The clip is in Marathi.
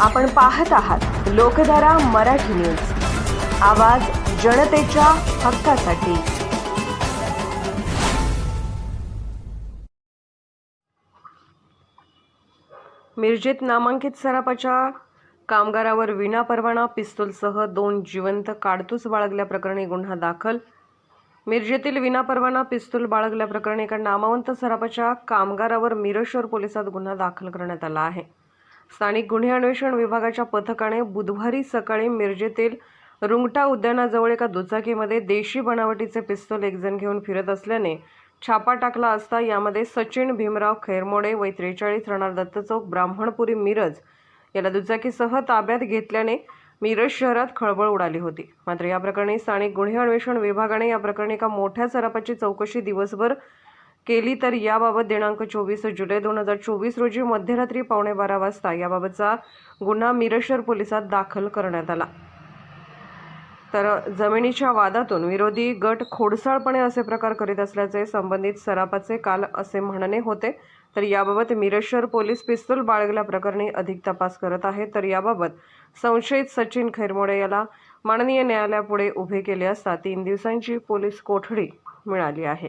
आपण पाहत आहात लोकधारा मराठी न्यूज. आवाज जनतेच्या हक्कासाठी. मिरजेत नामांकित सराफाच्या कामगारावर विनापरवाना पिस्तूलसह दोन जिवंत काडतूस बाळगल्याप्रकरणी गुन्हा दाखल. मिरजेतील विनापरवाना पिस्तूल बाळगल्याप्रकरणी एका नामवंत सराफाच्या कामगारावर मिरशोर पोलिसात गुन्हा दाखल करण्यात आला आहे. स्थानिक गुन्हे अन्वेषण विभागाच्या पथकाने बुधवारी सकाळी मिरजेतील रुंगटा उद्यानाजवळ एका दुचाकीमध्ये देशी बनावटीचे पिस्तूल एकजण घेऊन फिरत असल्याने छापा टाकला असता यामध्ये सचिन भीमराव खैरमोडे वय त्रेचाळीस राहणार दत्त चौक ब्राह्मणपुरी मिरज याला दुचाकीसह ताब्यात घेतल्याने मिरज शहरात खळबळ उडाली होती. मात्र या प्रकरणी स्थानिक गुन्हे अन्वेषण विभागाने या प्रकरणी एका मोठ्या सराफाची चौकशी दिवसभर केली तर याबाबत दिनांक चोवीस जुलै दोन हजार चोवीस रोजी मध्यरात्री पावणे बारा वाजता याबाबतचा गुन्हा मिरज पोलिसात दाखल करण्यात आला. तर जमिनीच्या वादातून विरोधी गट खोडसाळपणे असे प्रकार करीत असल्याचे संबंधित सरापाचे काल असे म्हणणे होते. तर याबाबत मिरज पोलीस पिस्तूल बाळगल्या प्रकरणी अधिक तपास करत आहेत तर याबाबत संशयित सचिन खैरमोडे याला माननीय न्यायालयापुढे उभे केले असता तीन दिवसांची पोलीस कोठडी मिळाली आहे.